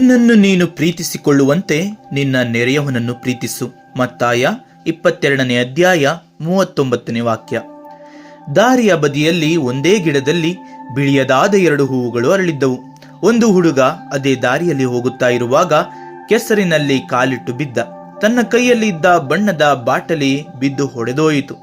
ನಿನ್ನನ್ನು ನೀನು ಪ್ರೀತಿಸಿಕೊಳ್ಳುವಂತೆ ನಿನ್ನ ನೆರೆಯವನನ್ನು ಪ್ರೀತಿಸು. ಮತ್ತಾಯ ಇಪ್ಪತ್ತೆರಡನೇ ಅಧ್ಯಾಯ ಮೂವತ್ತೊಂಬತ್ತನೇ ವಾಕ್ಯ. ದಾರಿಯ ಬದಿಯಲ್ಲಿ ಒಂದೇ ಗಿಡದಲ್ಲಿ ಬಿಳಿಯದಾದ ಎರಡು ಹೂವುಗಳು ಅರಳಿದ್ದವು. ಒಂದು ಹುಡುಗ ಅದೇ ದಾರಿಯಲ್ಲಿ ಹೋಗುತ್ತಾ ಇರುವಾಗ ಕೆಸರಿನಲ್ಲಿ ಕಾಲಿಟ್ಟು ಬಿದ್ದ. ತನ್ನ ಕೈಯಲ್ಲಿ ಇದ್ದ ಬಣ್ಣದ ಬಾಟಲಿ ಬಿದ್ದು ಹೊಡೆದೋಯಿತು.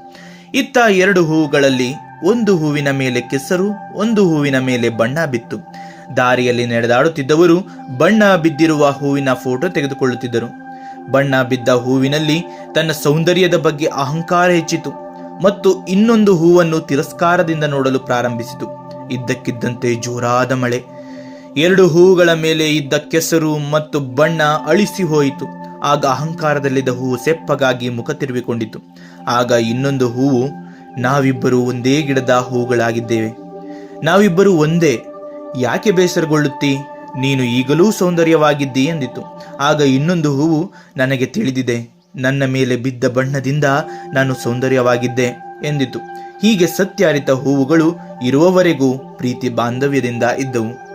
ಇತ್ತ ಎರಡು ಹೂವುಗಳಲ್ಲಿ ಒಂದು ಹೂವಿನ ಮೇಲೆ ಕೆಸರು, ಒಂದು ಹೂವಿನ ಮೇಲೆ ಬಣ್ಣ ಬಿತ್ತು. ದಾರಿಯಲ್ಲಿ ನಡೆದಾಡುತ್ತಿದ್ದವರು ಬಣ್ಣ ಬಿದ್ದಿರುವ ಹೂವಿನ ಫೋಟೋ ತೆಗೆದುಕೊಳ್ಳುತ್ತಿದ್ದರು. ಬಣ್ಣ ಬಿದ್ದ ಹೂವಿನಲ್ಲಿ ತನ್ನ ಸೌಂದರ್ಯದ ಬಗ್ಗೆ ಅಹಂಕಾರ ಹೆಚ್ಚಿತು ಮತ್ತು ಇನ್ನೊಂದು ಹೂವನ್ನು ತಿರಸ್ಕಾರದಿಂದ ನೋಡಲು ಪ್ರಾರಂಭಿಸಿತು. ಇದ್ದಕ್ಕಿದ್ದಂತೆ ಜೋರಾದ ಮಳೆ. ಎರಡು ಹೂವುಗಳ ಮೇಲೆ ಇದ್ದ ಕೆಸರು ಮತ್ತು ಬಣ್ಣ ಅಳಿಸಿ ಹೋಯಿತು. ಆಗ ಅಹಂಕಾರದಲ್ಲಿದ್ದ ಹೂವು ಸೆಪ್ಪಗಾಗಿ ಮುಖ ತಿರುವಿಕೊಂಡಿತು ಆಗ ಇನ್ನೊಂದು ಹೂವು, ನಾವಿಬ್ಬರು ಒಂದೇ ಗಿಡದ ಹೂಗಳಾಗಿದ್ದೇವೆ. ನಾವಿಬ್ಬರು ಒಂದೇ ಯಾಕೆ ಬೇಸರಗೊಳ್ಳುತ್ತಿ? ನೀನು ಈಗಲೂ ಸೌಂದರ್ಯವಾಗಿದ್ದಿ ಎಂದಿತು. ಆಗ ಇನ್ನೊಂದು ಹೂವು ನನಗೆ ತಿಳಿದಿದೆ. ನನ್ನ ಮೇಲೆ ಬಿದ್ದ ಬಣ್ಣದಿಂದ ನಾನು ಸೌಂದರ್ಯವಾಗಿದ್ದೆ ಎಂದಿತು. ಹೀಗೆ ಸತ್ಯಾರಿತ ಹೂವುಗಳು ಇರುವವರೆಗೂ ಪ್ರೀತಿ ಬಾಂಧವ್ಯದಿಂದ ಇದ್ದವು.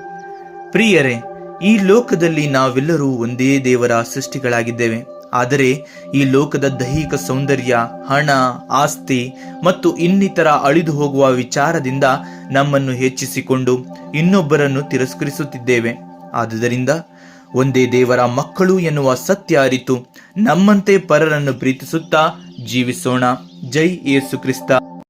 ಪ್ರಿಯರೇ, ಈ ಲೋಕದಲ್ಲಿ ನಾವೆಲ್ಲರೂ ಒಂದೇ ದೇವರ ಸೃಷ್ಟಿಗಳಾಗಿದ್ದೇವೆ. ಆದರೆ ಈ ಲೋಕದ ದೈಹಿಕ ಸೌಂದರ್ಯ, ಹಣ, ಆಸ್ತಿ ಮತ್ತು ಇನ್ನಿತರ ಅಳಿದು ಹೋಗುವ ವಿಚಾರದಿಂದ ನಮ್ಮನ್ನು ಹೆಚ್ಚಿಸಿಕೊಂಡು ಇನ್ನೊಬ್ಬರನ್ನು ತಿರಸ್ಕರಿಸುತ್ತಿದ್ದೇವೆ. ಆದುದರಿಂದ ಒಂದೇ ದೇವರ ಮಕ್ಕಳು ಎನ್ನುವ ಸತ್ಯ ಅರಿತು ನಮ್ಮಂತೆ ಪರರನ್ನು ಪ್ರೀತಿಸುತ್ತಾ ಜೀವಿಸೋಣ. ಜೈ ಯೇಸು ಕ್ರಿಸ್ತ.